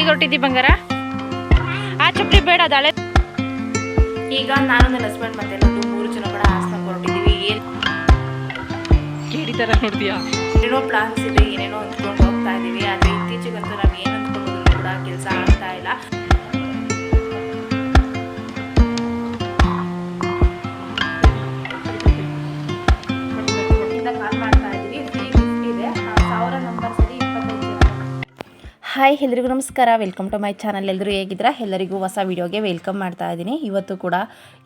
ಎಲ್ಲಿಗೆ ಹೊರಟಿದ್ದಿ ಬಂಗಾರ? ಆ ಚಪ್ಪಲಿ ಬೇಡ ದಾಳೆ. ಹಳೆ ಈಗ ನಾನು ನನ್ನ ಹಸ್ಬೆಂಡ್ ಮತ್ತೆ ಮೂರು ಜನ ಕೂಡ ಹಾಸನ ಹೊರಟಿದ್ದೀವಿ. ಏನು ಕೇಳಿ ಥರ ನೋಡ್ತೀಯಾ? ಏನೇನೋ ಪ್ಲಾನ್ಸ್ ಇದೆ ಏನೇನೋ ಅಂದ್ಕೊಂಡು ಹೋಗ್ತಾ ಇದ್ದೀವಿ ಆದರೆ ಇತ್ತೀಚೆಗಂತೂ ನಾವು ಏನು ಅಂದ್ಕೊಂಡು ಕೂಡ ಕೆಲಸ ಆಗ್ತಾ ಇಲ್ಲ. ಹಾಯ್ ಎಲ್ರಿಗೂ ನಮಸ್ಕಾರ. ವೆಲ್ಕಮ್ ಟು ಮೈ ಚಾನಲ್ ಎಲ್ಲರೂ ಹೇಗಿದ್ದೀರಾ? ಎಲ್ಲರಿಗೂ ಹೊಸ ವೀಡಿಯೋಗೆ ವೆಲ್ಕಮ್ ಮಾಡ್ತಾ ಇದ್ದೀನಿ. ಇವತ್ತು ಕೂಡ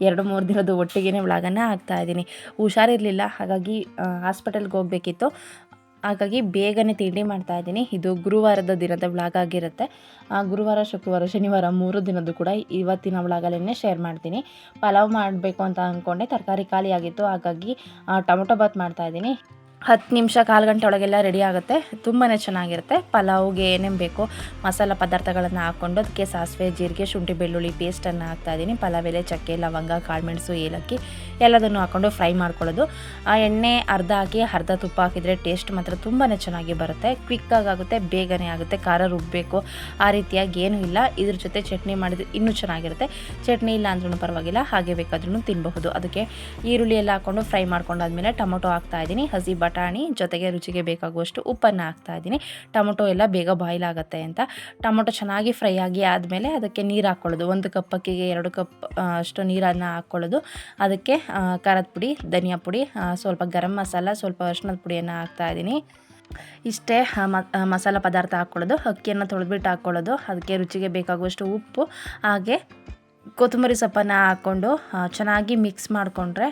ಎರಡು ಮೂರು ದಿನದ ಒಟ್ಟಿಗೆ ವ್ಲಾಗನ್ನು ಹಾಕ್ತಾ ಇದ್ದೀನಿ. ಹುಷಾರಿರಲಿಲ್ಲ ಹಾಗಾಗಿ ಹಾಸ್ಪಿಟಲ್ಗೆ ಹೋಗಬೇಕಿತ್ತು. ಹಾಗಾಗಿ ಬೇಗನೆ ತಿಂಡಿ ಮಾಡ್ತಾ ಇದ್ದೀನಿ. ಇದು ಗುರುವಾರದ ದಿನದ ವ್ಲಾಗ್ ಆಗಿರುತ್ತೆ. ಆ, ಗುರುವಾರ ಶುಕ್ರವಾರ ಶನಿವಾರ ಮೂರು ದಿನದ್ದು ಕೂಡ ಇವತ್ತಿನ ವ್ಲಾಗಲ್ಲೇ ಶೇರ್ ಮಾಡ್ತೀನಿ. ಪಲಾವ್ ಮಾಡಬೇಕು ಅಂತ ಅಂದ್ಕೊಂಡೆ ತರಕಾರಿ ಖಾಲಿ ಆಗಿತ್ತು ಹಾಗಾಗಿ ಟೊಮೊಟೊ ಬಾತ್ ಮಾಡ್ತಾ ಇದ್ದೀನಿ. ಹತ್ತು ನಿಮಿಷ ಕಾಲು ಗಂಟೆ ಒಳಗೆಲ್ಲ ರೆಡಿ ಆಗುತ್ತೆ. ತುಂಬಾ ಚೆನ್ನಾಗಿರುತ್ತೆ. ಪಲಾವ್ಗೆ ಏನೇನು ಬೇಕು ಮಸಾಲ ಪದಾರ್ಥಗಳನ್ನು ಹಾಕ್ಕೊಂಡು ಅದಕ್ಕೆ ಸಾಸಿವೆ, ಜೀರಿಗೆ, ಶುಂಠಿ, ಬೆಳ್ಳುಳ್ಳಿ ಪೇಸ್ಟನ್ನು ಹಾಕ್ತಾಯಿದ್ದೀನಿ ಪಲಾವ್, ಎಲೆ, ಚಕ್ಕೆ, ಲವಂಗ ಕಾಳುಮೆಣಸು ಏಲಕ್ಕಿ ಎಲ್ಲದನ್ನು ಹಾಕ್ಕೊಂಡು ಫ್ರೈ ಮಾಡ್ಕೊಳ್ಳೋದು. ಆ ಎಣ್ಣೆ ಅರ್ಧ ಹಾಕಿ, ಅರ್ಧ ತುಪ್ಪ ಹಾಕಿದರೆ ಟೇಸ್ಟ್ ಮಾತ್ರ ತುಂಬಾ ಚೆನ್ನಾಗಿ ಬರುತ್ತೆ. ಕ್ವಿಕ್ಕಾಗಿ ಆಗುತ್ತೆ, ಬೇಗನೆ ಆಗುತ್ತೆ, ಖಾರ ರುಬ್ಬಬೇಕು ಆ ರೀತಿಯಾಗಿ ಏನೂ ಇಲ್ಲ. ಇದ್ರ ಜೊತೆ ಚಟ್ನಿ ಮಾಡಿದ್ರೆ ಇನ್ನೂ ಚೆನ್ನಾಗಿರುತ್ತೆ. ಚಟ್ನಿ ಇಲ್ಲ ಅಂದ್ರೂ ಪರವಾಗಿಲ್ಲ, ಹಾಗೆ ಬೇಕಾದ್ರೂ ತಿನ್ನಬಹುದು ಅದಕ್ಕೆ ಈರುಳ್ಳಿ ಎಲ್ಲ ಹಾಕ್ಕೊಂಡು ಫ್ರೈ ಮಾಡ್ಕೊಂಡಾದ್ಮೇಲೆ ಟೊಮೊಟೊ ಹಾಕ್ತಾ ಇದ್ದೀನಿ. ಹಸಿ ಬಟಾಣಿ, ಜೊತೆಗೆ ರುಚಿಗೆ ಬೇಕಾಗುವಷ್ಟು ಉಪ್ಪನ್ನು ಹಾಕ್ತಾ ಇದ್ದೀನಿ. ಟೊಮೊಟೊ ಎಲ್ಲ ಬೇಗ ಬಾಯ್ಲ್ ಆಗುತ್ತೆ ಅಂತ. ಟೊಮೊಟೊ ಚೆನ್ನಾಗಿ ಫ್ರೈ ಆಗಿ ಆದಮೇಲೆ ಅದಕ್ಕೆ ನೀರು ಹಾಕ್ಕೊಳ್ಳೋದು ಒಂದು ಕಪ್ ಅಕ್ಕಿಗೆ ಎರಡು ಕಪ್ ಅಷ್ಟು ನೀರನ್ನು ಹಾಕ್ಕೊಳ್ಳೋದು ಅದಕ್ಕೆ ಖಾರದ ಪುಡಿ, ಧನಿಯಾ ಪುಡಿ ಸ್ವಲ್ಪ ಗರಂ ಮಸಾಲ, ಸ್ವಲ್ಪ ಅರಿಶಿನದ ಪುಡಿಯನ್ನು ಹಾಕ್ತಾ ಇದ್ದೀನಿ. ಇಷ್ಟೇ ಮಸಾಲ ಪದಾರ್ಥ ಹಾಕ್ಕೊಳ್ಳೋದು ಅಕ್ಕಿಯನ್ನು ತೊಳೆದ್ಬಿಟ್ಟು ಹಾಕ್ಕೊಳ್ಳೋದು ಅದಕ್ಕೆ ರುಚಿಗೆ ಬೇಕಾಗುವಷ್ಟು ಉಪ್ಪು, ಹಾಗೆ ಕೊತ್ತಂಬರಿ ಸೊಪ್ಪನ್ನು ಹಾಕ್ಕೊಂಡು ಚೆನ್ನಾಗಿ ಮಿಕ್ಸ್ ಮಾಡಿಕೊಂಡ್ರೆ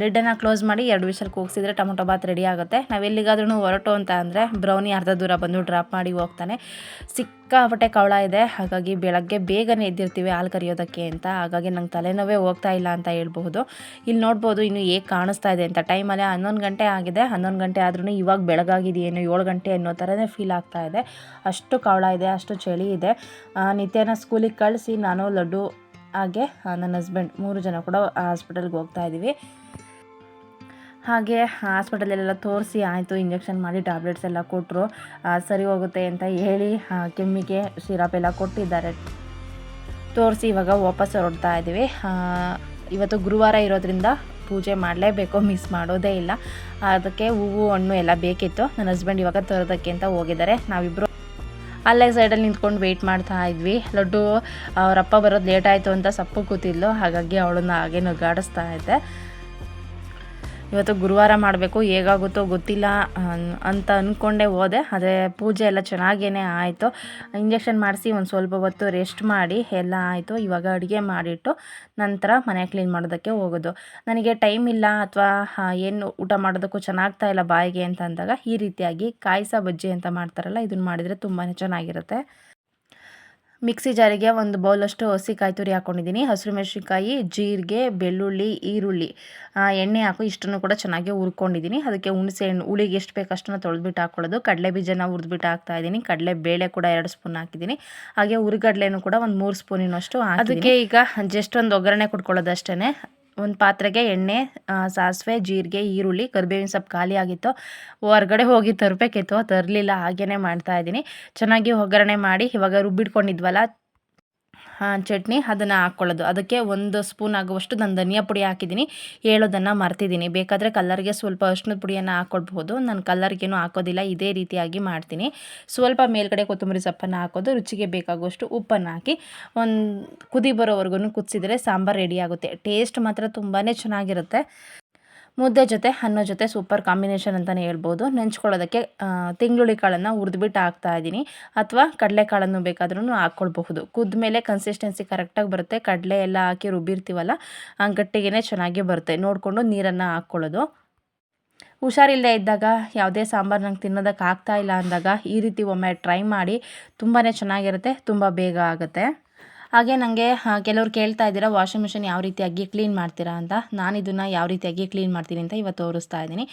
ಲಿಡ್ಡನ್ನು ಕ್ಲೋಸ್ ಮಾಡಿ ಎರಡು ವಿಷಲ್ ಕೂಗಿಸಿದ್ರೆ ಟೊಮೊಟೊ ಬಾತ್ ರೆಡಿ ಆಗುತ್ತೆ. ನಾವು ಎಲ್ಲಿಗಾದ್ರೂ ಹೊರಟು ಅಂತ ಅಂದರೆ ಬ್ರೌನಿ ಅರ್ಧ ದೂರ ಬಂದು ಡ್ರಾಪ್ ಮಾಡಿ ಹೋಗ್ತಾನೆ. ಸಿಕ್ಕಾಪಟ್ಟೆ ಕವಳ ಇದೆ, ಹಾಗಾಗಿ ಬೆಳಗ್ಗೆ ಬೇಗನೆ ಎದ್ದಿರ್ತೀವಿ ಹಾಲು ಕರಿಯೋದಕ್ಕೆ ಅಂತ. ಹಾಗಾಗಿ ನಂಗೆ ತಲೆನೋವೇ ಹೋಗ್ತಾ ಇಲ್ಲ ಅಂತ ಹೇಳ್ಬಹುದು. ಇಲ್ಲಿ ನೋಡ್ಬೋದು ಇನ್ನು ಹೇಗೆ ಕಾಣಿಸ್ತಾ ಇದೆ ಅಂತ. ಟೈಮಲ್ಲಿ ಹನ್ನೊಂದು ಗಂಟೆ ಆಗಿದೆ. ಹನ್ನೊಂದು ಗಂಟೆ ಆದ್ರೂ ಇವಾಗ ಬೆಳಗಾಗಿದೆಯೇನೋ ಏಳು ಗಂಟೆ ಅನ್ನೋ ಥರನೇ ಫೀಲ್ ಆಗ್ತಾ ಇದೆ. ಅಷ್ಟು ಕವಳ ಇದೆ, ಅಷ್ಟು ಚಳಿ ಇದೆ. ನಿತ್ಯನ ಸ್ಕೂಲಿಗೆ ಕಳಿಸಿ ನಾನು ಲಡ್ಡು ಹಾಗೆ ನನ್ನ ಹಸ್ಬೆಂಡ್ ಮೂರು ಜನ ಕೂಡ ಹಾಸ್ಪಿಟಲ್ಗೆ ಹೋಗ್ತಾ ಇದ್ದೀವಿ. ಹಾಗೆ ಹಾಸ್ಪಿಟಲಲ್ಲೆಲ್ಲ ತೋರಿಸಿ ಆಯಿತು ಇಂಜೆಕ್ಷನ್ ಮಾಡಿ ಟ್ಯಾಬ್ಲೆಟ್ಸ್ ಎಲ್ಲ ಕೊಟ್ಟರು ಸರಿ ಹೋಗುತ್ತೆ ಅಂತ ಹೇಳಿ ಕೆಮ್ಮಿಗೆ ಸಿರಪ್ ಎಲ್ಲ ಕೊಟ್ಟಿದ್ದಾರೆ. ತೋರಿಸಿ ಇವಾಗ ವಾಪಸ್ ಹೊರಡ್ತಾ ಇದ್ದೀವಿ. ಇವತ್ತು ಗುರುವಾರ ಇರೋದ್ರಿಂದ ಪೂಜೆ ಮಾಡಲೇಬೇಕು ಮಿಸ್ ಮಾಡೋದೇ ಇಲ್ಲ. ಅದಕ್ಕೆ ಹೂವು, ಹಣ್ಣು ಎಲ್ಲ ಬೇಕಿತ್ತು. ನನ್ನ ಹಸ್ಬೆಂಡ್ ಇವಾಗ ತರೋದಕ್ಕೆ ಅಂತ ಹೋಗಿದ್ದಾರೆ. ನಾವಿಬ್ಬರು ಅಲ್ಲೇ ಸೈಡಲ್ಲಿ ನಿಂತ್ಕೊಂಡು ವೆಯ್ಟ್ ಮಾಡ್ತಾ ಇದ್ವಿ. ಲಡ್ಡು ಅವರಪ್ಪ ಬರೋದು ಲೇಟ್ ಆಯಿತು ಅಂತ ಸಪ್ಪು ಕೂತಿದ್ಲು. ಹಾಗಾಗಿ ಅವಳನ್ನ ಹಾಗೆ ಗಾಡಿಸ್ತಾ ಇದ್ದೆ. ಇವತ್ತು ಗುರುವಾರ ಮಾಡಬೇಕು, ಹೇಗಾಗುತ್ತೋ ಗೊತ್ತಿಲ್ಲ ಅಂತ ಅಂದ್ಕೊಂಡೇ ಹೋದೆ, ಆದರೆ ಪೂಜೆ ಎಲ್ಲ ಚೆನ್ನಾಗೇ ಆಯಿತು. ಇಂಜೆಕ್ಷನ್ ಮಾಡಿಸಿ ಒಂದು ಸ್ವಲ್ಪ ಹೊತ್ತು ರೆಸ್ಟ್ ಮಾಡಿ, ಎಲ್ಲ ಆಯಿತು. ಇವಾಗ ಅಡುಗೆ ಮಾಡಿಟ್ಟು ನಂತರ ಮನೆ ಕ್ಲೀನ್ ಮಾಡೋದಕ್ಕೆ ಹೋಗೋದು. ನನಗೆ ಟೈಮ್ ಇಲ್ಲ, ಅಥವಾ ಏನು ಊಟ ಮಾಡೋದಕ್ಕೂ ಚೆನ್ನಾಗ್ತಾ ಇಲ್ಲ ಬಾಯಿಗೆ ಅಂತ ಅಂದಾಗ ಈ ರೀತಿಯಾಗಿ ಕಾಯಿಸ ಬಜ್ಜಿ ಅಂತ ಮಾಡ್ತಾರಲ್ಲ ಇದನ್ನು ಮಾಡಿದರೆ ತುಂಬಾ ಚೆನ್ನಾಗಿರುತ್ತೆ. ಮಿಕ್ಸಿ ಜಾರಿಗೆ ಒಂದು ಬೌಲಷ್ಟು ಹಸಿ ಕಾಯಿ ತುರಿ ಹಾಕ್ಕೊಂಡಿದ್ದೀನಿ ಹಸಿರು ಮೆಣಸಿನ್ಕಾಯಿ, ಜೀರಿಗೆ, ಬೆಳ್ಳುಳ್ಳಿ, ಈರುಳ್ಳಿ ಎಣ್ಣೆ ಹಾಕು ಇಷ್ಟನ್ನು ಕೂಡ ಚೆನ್ನಾಗಿ ಹುರ್ಕೊಂಡಿದ್ದೀನಿ. ಅದಕ್ಕೆ ಹುಣಸೆ ಹಣ್ಣು, ಹುಳಿಗೆ ಎಷ್ಟು ಬೇಕು ಅಷ್ಟನ್ನು ತೊಳೆದ್ಬಿಟ್ಟು ಹಾಕ್ಕೊಳ್ಳೋದು ಕಡಲೆ ಬೀಜನ ಹುರಿದ್ಬಿಟ್ಟು ಹಾಕ್ತಾ ಇದ್ದೀನಿ. ಕಡಲೆ ಬೇಳೆ ಕೂಡ ಎರಡು ಸ್ಪೂನ್ ಹಾಕಿದ್ದೀನಿ. ಹಾಗೆ ಹುರಿಗಡ್ಲೆನೂ ಕೂಡ ಒಂದು ಮೂರು ಸ್ಪೂನಿನಷ್ಟು ಅದಕ್ಕೆ ಈಗ ಜಸ್ಟ್ ಒಂದು ಒಗ್ಗರಣೆ ಕೊಟ್ಕೊಳ್ಳೋದು ಅಷ್ಟೇ ಒಂದು ಪಾತ್ರೆಗೆ ಎಣ್ಣೆ ಸಾಸಿವೆ, ಜೀರಿಗೆ, ಈರುಳ್ಳಿ, ಕರಿಬೇವಿನ ಸೊಪ್ಪು ಖಾಲಿ ಆಗಿತ್ತು. ಹೊರಗಡೆ ಹೋಗಿ ತರಬೇಕಿತ್ತು, ತರಲಿಲ್ಲ ಹಾಗೇ ಮಾಡ್ತಾ ಇದ್ದೀನಿ. ಚೆನ್ನಾಗಿ ಒಗ್ಗರಣೆ ಮಾಡಿ ಇವಾಗ ರುಬ್ಬಿಟ್ಕೊಂಡಿದ್ವಲ್ಲ ಚಟ್ನಿ ಅದನ್ನು ಹಾಕ್ಕೊಳ್ಳೋದು ಅದಕ್ಕೆ ಒಂದು ಸ್ಪೂನ್ ಆಗುವಷ್ಟು ನಾನು ಧನಿಯಾ ಪುಡಿ ಹಾಕಿದ್ದೀನಿ. ಹೇಳೋದನ್ನು ಮರ್ತಿದ್ದೀನಿ. ಬೇಕಾದರೆ ಕಲ್ಲರ್ಗೆ ಸ್ವಲ್ಪ ಅರ್ಶಿನದ ಪುಡಿಯನ್ನು ಹಾಕ್ಕೊಳ್ಬಹುದು ನಾನು ಕಲ್ಲರ್ಗೇನು ಹಾಕೋದಿಲ್ಲ. ಇದೇ ರೀತಿಯಾಗಿ ಮಾಡ್ತೀನಿ. ಸ್ವಲ್ಪ ಮೇಲ್ಗಡೆ ಕೊತ್ತಂಬರಿ ಸೊಪ್ಪನ್ನು ಹಾಕೋದು. ರುಚಿಗೆ ಬೇಕಾಗುವಷ್ಟು ಉಪ್ಪನ್ನು ಹಾಕಿ ಒಂದು ಕುದಿ ಬರೋವರೆಗೂ ಕುದಿಸಿದರೆ ಸಾಂಬಾರು ರೆಡಿ ಆಗುತ್ತೆ. ಟೇಸ್ಟ್ ಮಾತ್ರ ತುಂಬಾ ಚೆನ್ನಾಗಿರುತ್ತೆ. ಮುದ್ದೆ ಜೊತೆ ಅನ್ನ ಜೊತೆ ಸೂಪರ್ ಕಾಂಬಿನೇಷನ್ ಅಂತಲೇ ಹೇಳ್ಬೋದು. ನೆಂಚ್ಕೊಳ್ಳೋದಕ್ಕೆ ತಿಂಗ್ಳುಳ್ಳಿ ಕಾಳನ್ನು ಹುರಿದ್ಬಿಟ್ಟು ಹಾಕ್ತಾ ಇದ್ದೀನಿ. ಅಥವಾ ಕಡಲೆಕಾಳನ್ನು ಬೇಕಾದ್ರೂ ಹಾಕ್ಕೊಳ್ಬಹುದು. ಕುದ್ಮೇಲೆ ಕನ್ಸಿಸ್ಟೆನ್ಸಿ ಕರೆಕ್ಟಾಗಿ ಬರುತ್ತೆ. ಕಡಲೆ ಎಲ್ಲ ಹಾಕಿ ರುಬ್ಬಿರ್ತೀವಲ್ಲ ಗಟ್ಟಿಗೆ ಚೆನ್ನಾಗಿ ಬರುತ್ತೆ. ನೋಡಿಕೊಂಡು ನೀರನ್ನು ಹಾಕ್ಕೊಳ್ಳೋದು. ಹುಷಾರಿಲ್ಲದೆ ಇದ್ದಾಗ, ಯಾವುದೇ ಸಾಂಬಾರು ನಂಗೆ ತಿನ್ನೋದಕ್ಕೆ ಆಗ್ತಾ ಇಲ್ಲ ಅಂದಾಗ ಈ ರೀತಿ ಒಮ್ಮೆ ಟ್ರೈ ಮಾಡಿ ತುಂಬಾ ಚೆನ್ನಾಗಿರುತ್ತೆ, ತುಂಬ ಬೇಗ ಆಗುತ್ತೆ. ಹಾಗೆ ನನಗೆ ಕೆಲವರು ಕೇಳ್ತಾ ಇದ್ದೀರಾ ವಾಷಿಂಗ್ ಮಿಷಿನ್ ಯಾವ ರೀತಿಯಾಗಿ ಕ್ಲೀನ್ ಮಾಡ್ತೀರಾ ಅಂತ. ನಾನು ಇದನ್ನು ಯಾವ ರೀತಿಯಾಗಿ ಕ್ಲೀನ್ ಮಾಡ್ತೀನಿ ಅಂತ ಇವತ್ತು ತೋರಿಸ್ತಾ ಇದ್ದೀನಿ.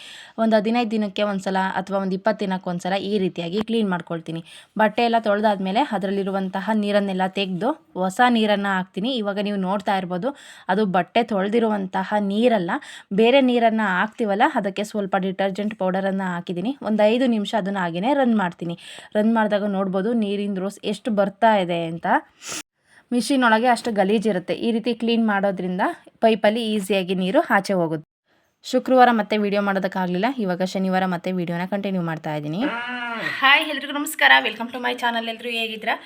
ಒಂದು ಹದಿನೈದು ದಿನಕ್ಕೆ ಒಂದ್ಸಲ ಅಥವಾ ಒಂದು ಇಪ್ಪತ್ತು ದಿನಕ್ಕೆ ಒಂದ್ಸಲ ಈ ರೀತಿಯಾಗಿ ಕ್ಲೀನ್ ಮಾಡ್ಕೊಳ್ತೀನಿ. ಬಟ್ಟೆ ಎಲ್ಲ ತೊಳೆದಾದ್ಮೇಲೆ ಅದರಲ್ಲಿರುವಂತಹ ನೀರನ್ನೆಲ್ಲ ತೆಗೆದು ಹೊಸ ನೀರನ್ನು ಹಾಕ್ತೀನಿ. ಇವಾಗ ನೀವು ನೋಡ್ತಾ ಇರ್ಬೋದು, ಅದು ಬಟ್ಟೆ ತೊಳೆದಿರುವಂತಹ ನೀರಲ್ಲ, ಬೇರೆ ನೀರನ್ನು ಹಾಕ್ತೀವಲ್ಲ, ಅದಕ್ಕೆ ಸ್ವಲ್ಪ ಡಿಟರ್ಜೆಂಟ್ ಪೌಡರನ್ನು ಹಾಕಿದ್ದೀನಿ. ಒಂದು ಐದು ನಿಮಿಷ ಅದನ್ನು ಹಾಗೆಯೇ ರನ್ ಮಾಡ್ತೀನಿ. ರನ್ ಮಾಡಿದಾಗ ನೋಡ್ಬೋದು ನೀರಿನ ರೋಸ್ ಎಷ್ಟು ಬರ್ತಾ ಇದೆ ಅಂತ. ಮಿಷಿನ್ ಒಳಗೆ ಅಷ್ಟು ಗಲೀಜಿರುತ್ತೆ ಈ ರೀತಿ ಕ್ಲೀನ್ ಮಾಡೋದ್ರಿಂದ ಪೈಪಲ್ಲಿ ಈಸಿಯಾಗಿ ನೀರು ಆಚೆ ಹೋಗುತ್ತೆ. ಶುಕ್ರವಾರ ಮತ್ತೆ ವಿಡಿಯೋ ಮಾಡೋದಕ್ಕಾಗಲಿಲ್ಲ. ಇವಾಗ ಶನಿವಾರ ಮತ್ತೆ ವಿಡಿಯೋನ ಕಂಟಿನ್ಯೂ ಮಾಡ್ತಾ ಇದ್ದೀನಿ. ಹಾಯ್ ಎಲ್ರಿಗೂ ನಮಸ್ಕಾರ. Welcome to my channel. ಎಲ್ಲರೂ ಹೇಗಿದ್ದೀರಾ?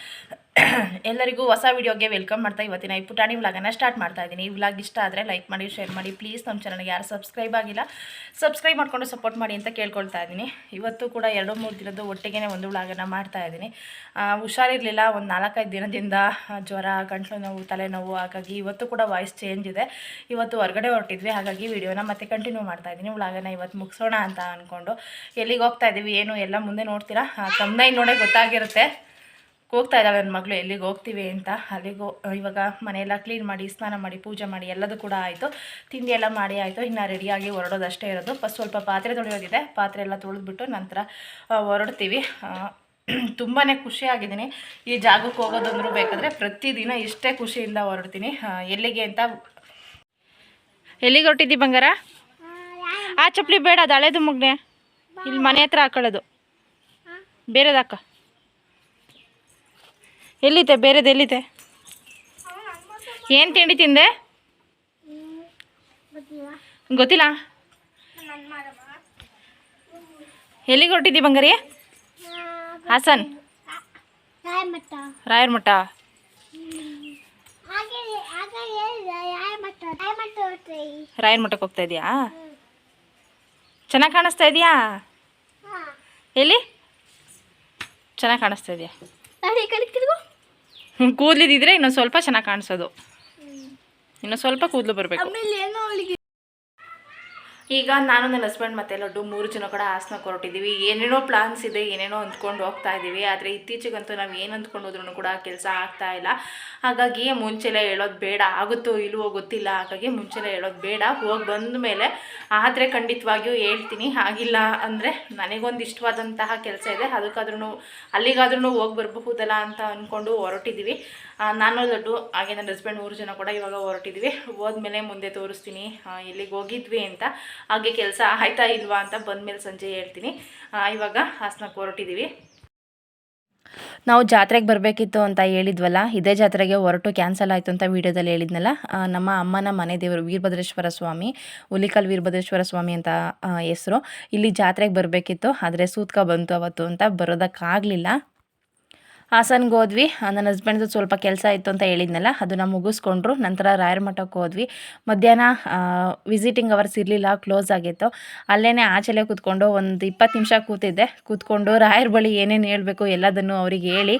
ಎಲ್ಲರಿಗೂ ಹೊಸ ವೀಡಿಯೋಗೆ ವೆಲ್ಕಮ್ ಮಾಡ್ತಾ ಇವತ್ತಿನ ಈ ಪುಟಾಣಿ ವ್ಲಾಗನ್ನ ಸ್ಟಾರ್ಟ್ ಮಾಡ್ತಾ ಇದ್ದೀನಿ ಈ ವ್ಲಾಗ್ ಇಷ್ಟ ಆದರೆ ಲೈಕ್ ಮಾಡಿ, ಶೇರ್ ಮಾಡಿ. ಪ್ಲೀಸ್ ನಮ್ಮ ಚಾನಲ್ಗೆ ಯಾರು ಸಬ್ಸ್ಕ್ರೈಬ್ ಆಗಿಲ್ಲ, ಸಬ್ಸ್ಕ್ರೈಬ್ ಮಾಡಿಕೊಂಡು ಸಪೋರ್ಟ್ ಮಾಡಿ ಅಂತ ಕೇಳ್ಕೊಳ್ತಾ ಇದ್ದೀನಿ ಇವತ್ತು ಕೂಡ ಎರಡು ಮೂರು ದಿನದ್ದು ಒಟ್ಟಿಗೆ ಒಂದು ವ್ಲಾಗನ್ನು ಮಾಡ್ತಾ ಇದ್ದೀನಿ ಹುಷಾರಿರಲಿಲ್ಲ, ಒಂದು ನಾಲ್ಕೈದು ದಿನದಿಂದ ಜ್ವರ, ಗಂಟ್ಲು ನೋವು ತಲೆನೋವು ಹಾಗಾಗಿ ಇವತ್ತು ಕೂಡ ವಾಯ್ಸ್ ಚೇಂಜ್ ಇದೆ. ಇವತ್ತು ಹೊರಗಡೆ ಹೊರಟಿದ್ವಿ, ಹಾಗಾಗಿ ವಿಡಿಯೋನ ಮತ್ತೆ ಕಂಟಿನ್ಯೂ ಮಾಡ್ತಾ ಇದ್ದೀನಿ ವ್ಲಾಗನ್ನು ಇವತ್ತು ಮುಗಿಸೋಣ ಅಂತ ಅಂದ್ಕೊಂಡು ಎಲ್ಲಿಗೆ ಹೋಗ್ತಾ ಇದ್ದೀವಿ ಏನು ಎಲ್ಲ ಮುಂದೆ ನೋಡ್ತೀರಾ? ತಮ್ಮನೈ ನೋಡೇ ಗೊತ್ತಾಗಿರುತ್ತೆ. ಹೋಗ್ತಾ ಇದ್ದಾಳೆ ನನ್ನ ಮಗಳು, ಎಲ್ಲಿಗೆ ಹೋಗ್ತೀವಿ ಅಂತ. ಅಲ್ಲಿಗೆ ಇವಾಗ ಮನೆಯೆಲ್ಲ ಕ್ಲೀನ್ ಮಾಡಿ, ಸ್ನಾನ ಮಾಡಿ, ಪೂಜೆ ಮಾಡಿ, ಎಲ್ಲದು ಕೂಡ ಆಯಿತು. ತಿಂಡಿ ಎಲ್ಲ ಮಾಡಿ ಆಯಿತು. ಇನ್ನು ರೆಡಿಯಾಗಿ ಹೊರಡೋದಷ್ಟೇ ಇರೋದು. ಫಸ್ಟ್ ಸ್ವಲ್ಪ ಪಾತ್ರೆ ತೊಳೆಯೋದಿದೆ. ಪಾತ್ರೆ ಎಲ್ಲ ತೊಳೆದ್ಬಿಟ್ಟು ನಂತರ ಹೊರಡ್ತೀವಿ. ತುಂಬಾ ಖುಷಿಯಾಗಿದ್ದೀನಿ ಈ ಜಾಗಕ್ಕೆ ಹೋಗೋದಂದ್ರೂ ಬೇಕಾದರೆ ಪ್ರತಿದಿನ ಇಷ್ಟೇ ಖುಷಿಯಿಂದ ಹೊರಡ್ತೀನಿ. ಎಲ್ಲಿಗೆ ಅಂತ ಎಲ್ಲಿಗೆ ಹೊರಟಿದ್ದಿ ಬಂಗಾರ? ಆ ಚಪ್ಪಲಿ ಬೇಡ, ಅದು ಹಳೇದು ಮಗ್ನೆ. ಇಲ್ಲಿ ಮನೆ ಹತ್ರ ಹಾಕೊಳ್ಳೋದು. ಬೇರೆದಾಕ ಎಲ್ಲಿದೆ? ಬೇರೆದು ಎಲ್ಲಿದೆ? ಏನು ತಿಂಡಿ ತಿಂದೆ? ಗೊತ್ತಿಲ್ಲ. ಎಲ್ಲಿಗೆ ಹೊರಟಿದ್ದಿ ಬಂಗಾರಿ ಹಾಸನ್. ರಾಯರ ಮಠ ರಾಯರ ಮಠಕ್ಕೆ ಹೋಗ್ತಾ ಇದೆಯಾ? ಚೆನ್ನಾಗಿ ಕಾಣಿಸ್ತಾ ಇದೆಯಾ? ಎಲ್ಲಿ? ಚೆನ್ನಾಗಿ ಕಾಣಿಸ್ತಾ ಇದೆಯಾ? ಕೂದಲಿದ್ರೆ ಇನ್ನೊಂದು ಸ್ವಲ್ಪ ಚೆನ್ನಾಗಿ ಕಾಣಿಸೋದು. ಇನ್ನೊಂದು ಸ್ವಲ್ಪ ಕೂದಲು ಬರಬೇಕು. ಈಗ ನಾನು ನನ್ನ ಹಸ್ಬೆಂಡ್ ಮತ್ತೆ ಲಡ್ಡು ಮೂರು ಜನ ಕೂಡ ಹಾಸನಕ್ಕೆ ಹೊರಟಿದ್ದೀವಿ. ಏನೇನೋ ಪ್ಲಾನ್ಸ್ ಇದೆ, ಏನೇನೋ ಅಂದ್ಕೊಂಡು ಹೋಗ್ತಾ ಇದ್ದೀವಿ. ಆದರೆ ಇತ್ತೀಚೆಗಂತೂ ನಾವು ಏನು ಅಂದ್ಕೊಂಡು ಹೋದ್ರೂ ಕೂಡ ಕೆಲಸ ಆಗ್ತಾ ಇಲ್ಲ. ಹಾಗಾಗಿ ಮುಂಚೆಲೆ ಹೇಳೋದು ಬೇಡ. ಆಗುತ್ತೋ ಇಲ್ವೋ ಗೊತ್ತಿಲ್ಲ. ಹಾಗಾಗಿ ಮುಂಚೆಲೆ ಹೇಳೋದು ಬೇಡ. ಹೋಗಿ ಬಂದ ಮೇಲೆ ಆದರೆ ಖಂಡಿತವಾಗಿಯೂ ಹೇಳ್ತೀನಿ. ಆಗಿಲ್ಲ ಅಂದರೆ ನನಗೊಂದು ಇಷ್ಟವಾದಂತಹ ಕೆಲಸ ಇದೆ. ಅದಕ್ಕಾದ್ರೂ ಅಲ್ಲಿಗಾದ್ರೂ ಹೋಗಿ ಬರಬಹುದಲ್ಲ ಅಂತ ಅಂದ್ಕೊಂಡು ಹೊರಟಿದ್ದೀವಿ. ನಾನು ಲಡ್ಡು ಹಾಗೆ ನನ್ನ ಹಸ್ಬೆಂಡ್ ಮೂರು ಜನ ಕೂಡ ಇವಾಗ ಹೊರಟಿದ್ವಿ. ಹೋದ್ಮೇಲೆ ಮುಂದೆ ತೋರಿಸ್ತೀನಿ. ಎಲ್ಲಿಗೆ ಹೋಗಿದ್ವಿ ಅಂತ. ಹಾಗೆ ಕೆಲಸ ಆಯ್ತಾ ಇಲ್ವಾ ಅಂತ ಬಂದಮೇಲೆ ಸಂಜೆ ಹೇಳ್ತೀನಿ. ಇವಾಗ ಹಾಸನಕ್ಕೆ ಹೊರಟಿದ್ದೀವಿ ನಾವು ಜಾತ್ರೆಗೆ ಬರಬೇಕಿತ್ತು ಅಂತ ಹೇಳಿದ್ವಲ್ಲ, ಇದೇ ಜಾತ್ರೆಗೆ ಹೊರಟು ಕ್ಯಾನ್ಸಲ್ ಆಯಿತು ಅಂತ ವೀಡಿಯೋದಲ್ಲಿ ಹೇಳಿದ್ನಲ್ಲ ನಮ್ಮ ಅಮ್ಮನ ಮನೆ ದೇವರು ವೀರಭದ್ರೇಶ್ವರ ಸ್ವಾಮಿ, ಹುಲಿಕಲ್ ವೀರಭದ್ರೇಶ್ವರ ಸ್ವಾಮಿ ಅಂತ ಹೆಸರು. ಇಲ್ಲಿ ಜಾತ್ರೆಗೆ ಬರಬೇಕಿತ್ತು, ಆದರೆ ಸೂತ್ಕ ಬಂತು ಅವತ್ತು ಅಂತ ಬರೋದಕ್ಕಾಗಲಿಲ್ಲ. ಹಾಸನ್ಗೆ ಹೋದ್ವಿ. ನನ್ನ ಹಸ್ಬೆಂಡ್ದು ಸ್ವಲ್ಪ ಕೆಲಸ ಇತ್ತು ಅಂತ ಹೇಳಿದ್ನಲ್ಲ, ಅದನ್ನು ಮುಗಿಸ್ಕೊಂಡ್ರು. ನಂತರ ರಾಯರ ಮಠಕ್ಕೆ ಹೋದ್ವಿ. ಮಧ್ಯಾಹ್ನ ವಿಸಿಟಿಂಗ್ ಅವರ್ಸ್ ಇರಲಿಲ್ಲ ಕ್ಲೋಸ್ ಆಗಿತ್ತು. ಅಲ್ಲೇ ಆಚೆಲೆ ಕೂತ್ಕೊಂಡು ಒಂದು ಇಪ್ಪತ್ತು ನಿಮಿಷ ಕೂತಿದ್ದೆ. ಕೂತ್ಕೊಂಡು ರಾಯರ ಬಳಿ ಏನೇನು ಹೇಳಬೇಕು ಎಲ್ಲದನ್ನು ಅವ್ರಿಗೆ ಹೇಳಿ.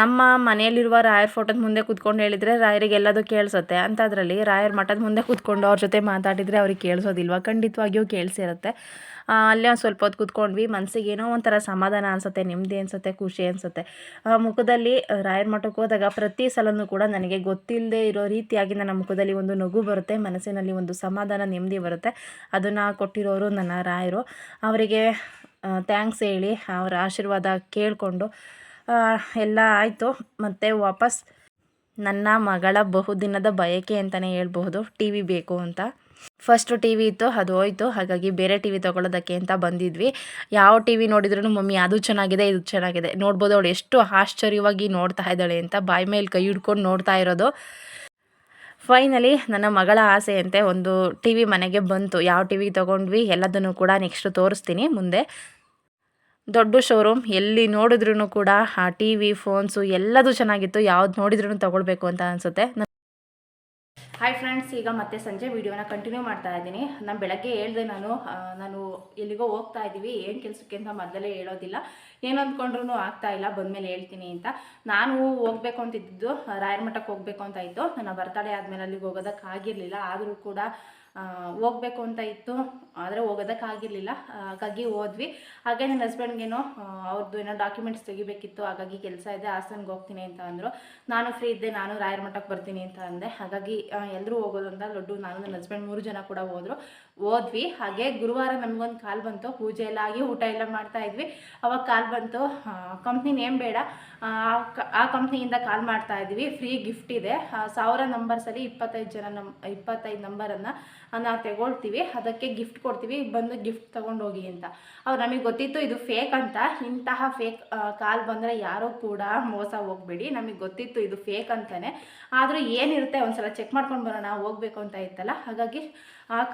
ನಮ್ಮ ಮನೆಯಲ್ಲಿರುವ ರಾಯರ್ ಫೋಟೋದ ಮುಂದೆ ಕೂತ್ಕೊಂಡು ಹೇಳಿದರೆ ರಾಯರಿಗೆ ಎಲ್ಲದೂ ಕೇಳಿಸುತ್ತೆ. ಅಂತ ಅದರಲ್ಲಿ ರಾಯರ್ ಮಠದ ಮುಂದೆ ಕೂತ್ಕೊಂಡು ಅವ್ರ ಜೊತೆ ಮಾತಾಡಿದರೆ ಅವ್ರಿಗೆ ಕೇಳಿಸೋದಿಲ್ವ? ಖಂಡಿತವಾಗಿಯೂ ಕೇಳಿಸಿರುತ್ತೆ. ಅಲ್ಲೇ ಒಂದು ಸ್ವಲ್ಪ ಹೊತ್ತು ಕೂತ್ಕೊಂಡ್ವಿ. ಮನಸ್ಸಿಗೆ ಏನೋ ಒಂಥರ ಸಮಾಧಾನ ಅನಿಸುತ್ತೆ ನೆಮ್ಮದಿ ಅನಿಸುತ್ತೆ, ಖುಷಿ ಅನಿಸುತ್ತೆ. ಮುಖದಲ್ಲಿ ರಾಯರ್ ಮಠಕ್ಕೆ ಹೋದಾಗ ಪ್ರತಿ ಸಲನೂ ಕೂಡ ನನಗೆ ಗೊತ್ತಿಲ್ಲದೆ ಇರೋ ರೀತಿಯಾಗಿ ನನ್ನ ಮುಖದಲ್ಲಿ ಒಂದು ನಗು ಬರುತ್ತೆ, ಮನಸ್ಸಿನಲ್ಲಿ ಒಂದು ಸಮಾಧಾನ ನೆಮ್ಮದಿ ಬರುತ್ತೆ. ಅದನ್ನು ಕೊಟ್ಟಿರೋರು ನನ್ನ ರಾಯರು. ಅವರಿಗೆ ಥ್ಯಾಂಕ್ಸ್ ಹೇಳಿ, ಅವರ ಆಶೀರ್ವಾದ ಕೇಳಿಕೊಂಡು ಎಲ್ಲ ಆಯಿತು. ಮತ್ತು ವಾಪಸ್ ನನ್ನ ಮಗಳ ಬಹುದಿನದ ಬಯಕೆ ಅಂತಲೇ ಹೇಳ್ಬಹುದು. ಟಿ ವಿ ಬೇಕು ಅಂತ. ಫಸ್ಟು ಟಿ ವಿ ಇತ್ತು, ಅದು ಹೋಯ್ತು. ಹಾಗಾಗಿ ಬೇರೆ ಟಿ ವಿ ತೊಗೊಳೋದಕ್ಕೆ ಅಂತ ಬಂದಿದ್ವಿ. ಯಾವ ಟಿ ವಿ ನೋಡಿದ್ರೂ ಮಮ್ಮಿ, ಅದು ಚೆನ್ನಾಗಿದೆ, ಇದು ಚೆನ್ನಾಗಿದೆ. ನೋಡ್ಬೋದು, ಅವಳು ಎಷ್ಟು ಆಶ್ಚರ್ಯವಾಗಿ ನೋಡ್ತಾ ಇದ್ದಾಳೆ ಅಂತ ಬಾಯಿ ಮೇಲೆ ಕೈ ಹಿಡ್ಕೊಂಡು ನೋಡ್ತಾ ಇರೋದು. ಫೈನಲಿ ನನ್ನ ಮಗಳ ಆಸೆಯಂತೆ ಒಂದು ಟಿ ವಿ ಮನೆಗೆ ಬಂತು. ಯಾವ ಟಿ ವಿ ತೊಗೊಂಡ್ವಿ, ಎಲ್ಲದನ್ನು ಕೂಡ ನೆಕ್ಸ್ಟ್ ತೋರಿಸ್ತೀನಿ ಮುಂದೆ. ದೊಡ್ಡ ಶೋರೂಮ್ ಎಲ್ಲಿ ನೋಡಿದ್ರೂ ಕೂಡ ಆ ಟಿ ವಿ ಫೋನ್ಸು ಎಲ್ಲದೂ ಚೆನ್ನಾಗಿತ್ತು. ಯಾವ್ದು ನೋಡಿದ್ರೂ ತಗೊಳ್ಬೇಕು ಅಂತ ಅನಿಸುತ್ತೆ. ಹಾಯ್ ಫ್ರೆಂಡ್ಸ್ ಈಗ ಮತ್ತೆ ಸಂಜೆ ವಿಡಿಯೋನ ಕಂಟಿನ್ಯೂ ಮಾಡ್ತಾ ಇದ್ದೀನಿ. ನಾನು ಬೆಳಗ್ಗೆ ಹೇಳಿದೆ ನಾನು ನಾನು ಎಲ್ಲಿಗೋ ಹೋಗ್ತಾ ಇದ್ದೀವಿ ಏನು ಕೆಲಸಕ್ಕೆ ಅಂತ ಮೊದಲೇ ಹೇಳೋದಿಲ್ಲ. ಏನು ಅಂದ್ಕೊಂಡ್ರು ಆಗ್ತಾ ಇಲ್ಲ. ಬಂದಮೇಲೆ ಹೇಳ್ತೀನಿ ಅಂತ. ನಾನು ಹೋಗ್ಬೇಕು ಅಂತಿದ್ದು ರಾಯರ ಮಠಕ್ಕೆ ಹೋಗ್ಬೇಕು ಅಂತ ಇತ್ತು. ನನ್ನ ಬರ್ತಡೇ ಆದಮೇಲೆ ಅಲ್ಲಿಗೆ ಹೋಗೋದಕ್ಕಾಗಿರಲಿಲ್ಲ ಆದರೂ ಕೂಡ ಹೋಗ್ಬೇಕು ಅಂತ ಇತ್ತು. ಆದರೆ ಹೋಗೋದಕ್ಕಾಗಿರಲಿಲ್ಲ. ಹಾಗಾಗಿ ಹೋದ್ವಿ. ಹಾಗೆ ನನ್ನ ಹಸ್ಬೆಂಡ್ಗೇನೋ ಅವ್ರದ್ದು ಏನೋ ಡಾಕ್ಯುಮೆಂಟ್ಸ್ ತೆಗಿಬೇಕಿತ್ತು. ಹಾಗಾಗಿ ಕೆಲಸ ಇದೆ ಹಾಸನ್ಗೆ ಹೋಗ್ತೀನಿ ಅಂತ ಅಂದರು. ನಾನು ಫ್ರೀ ಇದ್ದೆ ನಾನು ರಾಯರ ಮಠಕ್ಕೆ ಬರ್ತೀನಿ ಅಂತ ಅಂದೆ. ಹಾಗಾಗಿ ಎಲ್ಲರೂ ಹೋಗೋದು ಅಂತ ಲಡ್ಡು ನಾನು ನನ್ನ ಹಸ್ಬೆಂಡ್ ಮೂರು ಜನ ಕೂಡ ಹೋದರು. ಹೋದ್ವಿ. ಹಾಗೆ ಗುರುವಾರ ನಮಗೊಂದು ಕಾಲ್ ಬಂತು. ಪೂಜೆ ಎಲ್ಲ ಆಗಿ ಊಟ ಎಲ್ಲ ಮಾಡ್ತಾ ಇದ್ವಿ. ಅವಾಗ ಕಾಲ್ ಬಂತು. ಕಂಪ್ನಿ ನೇಮ್ ಬೇಡ. ಆ, ಕಂಪ್ನಿಯಿಂದ ಕಾಲ್ ಮಾಡ್ತಾ ಇದ್ವಿ. ಫ್ರೀ ಗಿಫ್ಟ್ ಇದೆ. ಸಾವಿರ ನಂಬರ್ಸಲ್ಲಿ ಇಪ್ಪತ್ತೈದು ಜನ ನಮ್ ಇಪ್ಪತ್ತೈದು ನಂಬರನ್ನು ನಾವು ತಗೊಳ್ತೀವಿ, ಅದಕ್ಕೆ ಗಿಫ್ಟ್ ಕೊಡ್ತೀವಿ, ಬಂದು ಗಿಫ್ಟ್ ತೊಗೊಂಡೋಗಿ ಅಂತ. ಅವ್ರು ನಮಗೆ ಗೊತ್ತಿತ್ತು ಇದು ಫೇಕ್ ಅಂತ. ಇಂತಹ ಫೇಕ್ ಕಾಲ್ ಬಂದರೆ ಯಾರೂ ಕೂಡ ಮೋಸ ಹೋಗ್ಬೇಡಿ. ನಮಗೆ ಗೊತ್ತಿತ್ತು ಇದು ಫೇಕ್ ಅಂತಲೇ ಆದರೂ ಏನಿರುತ್ತೆ ಒಂದ್ಸಲ ಚೆಕ್ ಮಾಡ್ಕೊಂಡು ಬರೋಣ, ಹೋಗ್ಬೇಕು ಅಂತ ಇತ್ತಲ್ಲ? ಹಾಗಾಗಿ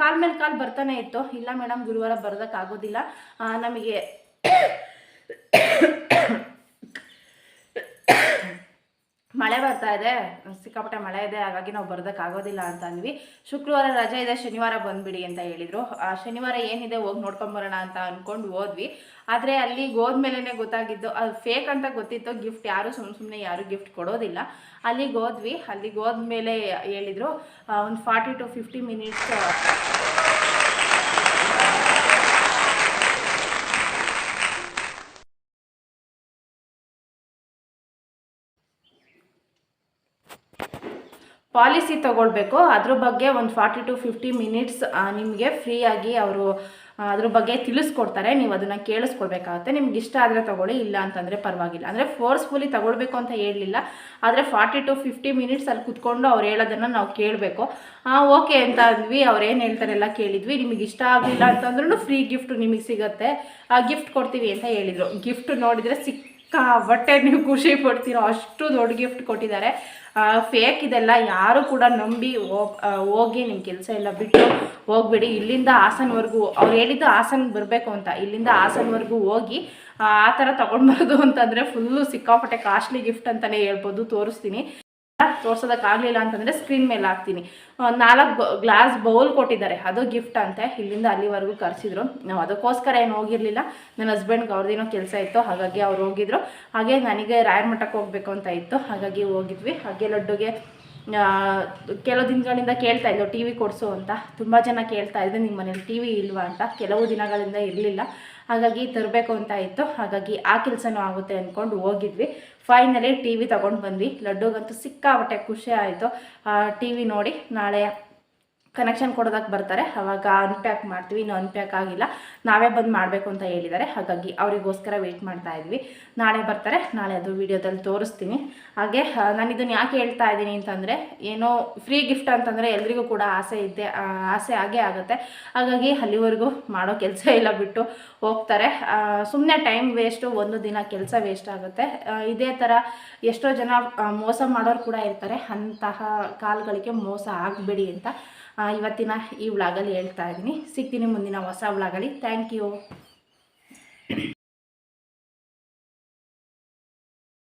ಕಾಲ್ ಮೇಲೆ ಕಾಲ್ ಬರ್ತಾನೆ ಇತ್ತು. ಇಲ್ಲ ಮೇಡಮ್ ಗುರುವಾರ ಬರೋದಕ್ಕಾಗೋದಿಲ್ಲ. ನಮಗೆ ಮಳೆ ಬರ್ತಾ ಇದೆ, ಸಿಕ್ಕಾಪಟ್ಟೆ ಮಳೆ ಇದೆ, ಹಾಗಾಗಿ ನಾವು ಬರೋದಕ್ಕಾಗೋದಿಲ್ಲ ಅಂತ ಅಂದ್ವಿ. ಶುಕ್ರವಾರ ರಜೆ ಇದೆ, ಶನಿವಾರ ಬಂದ್ಬಿಡಿ ಅಂತ ಹೇಳಿದರು. ಆ, ಶನಿವಾರ ಏನಿದೆ ಹೋಗಿ ನೋಡ್ಕೊಂಬರೋಣ ಅಂತ ಅಂದ್ಕೊಂಡು ಹೋದ್ವಿ. ಆದರೆ ಅಲ್ಲಿ ಹೋದ್ಮೇಲೆ ಗೊತ್ತಾಗಿದ್ದು ಅದು ಫೇಕ್ ಅಂತ ಗೊತ್ತಿತ್ತು ಗಿಫ್ಟ್ ಯಾರು ಸುಮ್ಮನೆ ಸುಮ್ಮನೆ ಯಾರು ಗಿಫ್ಟ್ ಕೊಡೋದಿಲ್ಲ. ಅಲ್ಲಿಗೆ ಹೋದ್ವಿ. ಅಲ್ಲಿಗೆ ಹೋದ್ಮೇಲೆ ಹೇಳಿದರು ಒಂದು forty to fifty minutes policy ತಗೊಳ್ಬೇಕು. ಅದ್ರ ಬಗ್ಗೆ ಒಂದು ಫಾರ್ಟಿ ಟು ಫಿಫ್ಟಿ ಮಿನಿಟ್ಸ್ ನಿಮಗೆ ಫ್ರೀಯಾಗಿ ಅವರು ಅದ್ರ ಬಗ್ಗೆ ತಿಳಿಸ್ಕೊಡ್ತಾರೆ. ನೀವು ಅದನ್ನು ಕೇಳಿಸ್ಕೊಡ್ಬೇಕಾಗುತ್ತೆ. ನಿಮ್ಗೆ ಇಷ್ಟ ಆದರೆ ತಗೊಳ್ಳಿ, ಇಲ್ಲ ಅಂತಂದರೆ ಪರವಾಗಿಲ್ಲ. ಅಂದರೆ ಫೋರ್ಸ್ಫುಲಿ ತಗೊಳ್ಬೇಕು ಅಂತ ಹೇಳಲಿಲ್ಲ. ಆದರೆ ಫಾರ್ಟಿ ಟು ಫಿಫ್ಟಿ ಮಿನಿಟ್ಸ್ ಅಲ್ಲಿ ಕುತ್ಕೊಂಡು ಅವ್ರು ಹೇಳೋದನ್ನು ನಾವು ಕೇಳಬೇಕು. ಓಕೆ ಅಂತ ಅಂದ್ವಿ. ಅವ್ರು ಏನು ಹೇಳ್ತಾರೆ ಎಲ್ಲ ಕೇಳಿದ್ವಿ. ನಿಮಗೆ ಇಷ್ಟ ಆಗಲಿಲ್ಲ ಅಂತಂದ್ರೂ ಫ್ರೀ ಗಿಫ್ಟ್ ನಿಮಗೆ ಸಿಗುತ್ತೆ. ಗಿಫ್ಟ್ ಕೊಡ್ತೀವಿ ಅಂತ ಹೇಳಿದರು. ಗಿಫ್ಟ್ ನೋಡಿದರೆ ಸಿಕ್ಕಾಬಟ್ಟೆ ನೀವು ಖುಷಿ ಪಡ್ತೀರೋ ಅಷ್ಟು ದೊಡ್ಡ ಗಿಫ್ಟ್ ಕೊಟ್ಟಿದ್ದಾರೆ. ಫೇಕ್ ಇದೆಲ್ಲ ಯಾರು ಕೂಡ ನಂಬಿ ಹೋಗ್ ನಿಮ್ಮ ಕೆಲಸ ಎಲ್ಲ ಬಿಟ್ಟು ಹೋಗ್ಬೇಡಿ. ಇಲ್ಲಿಂದ ಹಾಸನ್ವರೆಗೂ, ಅವ್ರು ಹೇಳಿದ್ದು ಹಾಸನ್ಗೆ ಬರಬೇಕು ಅಂತ. ಇಲ್ಲಿಂದ ಹಾಸನ್ವರೆಗೂ ಹೋಗಿ, ಆ ಥರ ತೊಗೊಂಡ್ಬಾರ್ದು ಅಂತಂದರೆ ಫುಲ್ಲು ಸಿಕ್ಕಾಪಟ್ಟೆ ಕಾಸ್ಟ್ಲಿ ಗಿಫ್ಟ್ ಅಂತಲೇ ಹೇಳ್ಬೋದು, ತೋರಿಸ್ತೀನಿ. ತೋರ್ಸೋದಕ್ಕಾಗಲಿಲ್ಲ ಅಂತಂದರೆ ಸ್ಕ್ರೀನ್ ಮೇಲೆ ಹಾಕ್ತೀನಿ. ನಾಲ್ಕು ಗ್ಲಾಸ್ ಬೌಲ್ ಕೊಟ್ಟಿದ್ದಾರೆ. ಅದು ಗಿಫ್ಟ್ ಅಂತೆ. ಇಲ್ಲಿಂದ ಅಲ್ಲಿವರೆಗೂ ಕರೆಸಿದ್ರು. ನಾವು ಅದಕ್ಕೋಸ್ಕರ ಏನು ಹೋಗಿರಲಿಲ್ಲ. ನನ್ನ ಹಸ್ಬೆಂಡ್ಗೆ ಅವ್ರದ್ದೇನೋ ಕೆಲಸ ಇತ್ತು. ಹಾಗಾಗಿ ಅವ್ರು ಹೋಗಿದ್ರು. ಹಾಗೆ ನನಗೆ ರಾಯರ್ ಮಠಕ್ಕೆ ಹೋಗಬೇಕು ಅಂತ ಇತ್ತು. ಹಾಗಾಗಿ ಹೋಗಿದ್ವಿ. ಹಾಗೆ ಲಡ್ಡುಗೆ ಕೆಲವು ದಿನಗಳಿಂದ ಕೇಳ್ತಾ ಇದ್ದೋ ಟಿ ವಿ ಕೊಡಿಸು ಅಂತ. ತುಂಬ ಜನ ಕೇಳ್ತಾ ಇದ್ದೆ ನಿಮ್ಮ ಮನೇಲಿ ಟಿ ವಿ ಇಲ್ವಾ ಅಂತ. ಕೆಲವು ದಿನಗಳಿಂದ ಇರಲಿಲ್ಲ. ಹಾಗಾಗಿ ತರಬೇಕು ಅಂತ ಇತ್ತು. ಹಾಗಾಗಿ ಆ ಕೆಲಸನೂ ಆಗುತ್ತೆ ಅಂದ್ಕೊಂಡು ಹೋಗಿದ್ವಿ. ಫೈನಲಿ ಟಿ ವಿ ತೊಗೊಂಡು ಬಂದ್ವಿ. ಲಡ್ಡುಗಂತೂ ಸಿಕ್ಕಾಪಟ್ಟೆ ಖುಷಿ ಆಯಿತು. ಟಿ ವಿ ನೋಡಿ ನಾಳೆ ಕನೆಕ್ಷನ್ ಕೊಡೋದಕ್ಕೆ ಬರ್ತಾರೆ. ಅವಾಗ ಅನ್ಪ್ಯಾಕ್ ಮಾಡ್ತೀವಿ. ಇನ್ನು ಅನ್ಪ್ಯಾಕ್ ಆಗಿಲ್ಲ. ನಾವೇ ಬಂದು ಮಾಡಬೇಕು ಅಂತ ಹೇಳಿದ್ದಾರೆ. ಹಾಗಾಗಿ ಅವರಿಗೋಸ್ಕರ ವೆಯ್ಟ್ ಮಾಡ್ತಾ ಇದ್ವಿ. ನಾಳೆ ಬರ್ತಾರೆ. ನಾಳೆ ಅದು ವಿಡಿಯೋದಲ್ಲಿ ತೋರಿಸ್ತೀನಿ. ಹಾಗೆ ನಾನು ಇದನ್ನು ಯಾಕೆ ಹೇಳ್ತಾ ಇದ್ದೀನಿ ಅಂತಂದರೆ, ಏನೋ ಫ್ರೀ ಗಿಫ್ಟ್ ಅಂತಂದರೆ ಎಲ್ರಿಗೂ ಕೂಡ ಆಸೆ ಇದ್ದೆ ಆಸೆ ಆಗೇ ಆಗುತ್ತೆ. ಹಾಗಾಗಿ ಅಲ್ಲಿವರೆಗೂ ಮಾಡೋ ಕೆಲಸ ಇಲ್ಲ ಬಿಟ್ಟು ಹೋಗ್ತಾರೆ. ಸುಮ್ಮನೆ ಟೈಮ್ ವೇಸ್ಟು ಒಂದು ದಿನ ಕೆಲಸ ವೇಸ್ಟ್ ಆಗುತ್ತೆ. ಇದೇ ಥರ ಎಷ್ಟೋ ಜನ ಮೋಸ ಮಾಡೋರು ಕೂಡ ಇರ್ತಾರೆ. ಅಂತಹ ಕಾಲುಗಳಿಗೆ ಮೋಸ ಆಗಬೇಡಿ ಅಂತ. ಇವತ್ತಿನ ಈ ವ್ಲಾಗಲ್ಲಿ ಹೇಳ್ತಾ ಇದ್ದೀನಿ. ಸಿಗ್ತೀನಿ ಮುಂದಿನ ಹೊಸ ವ್ಲಾಗಲ್ಲಿ ಥ್ಯಾಂಕ್ ಯು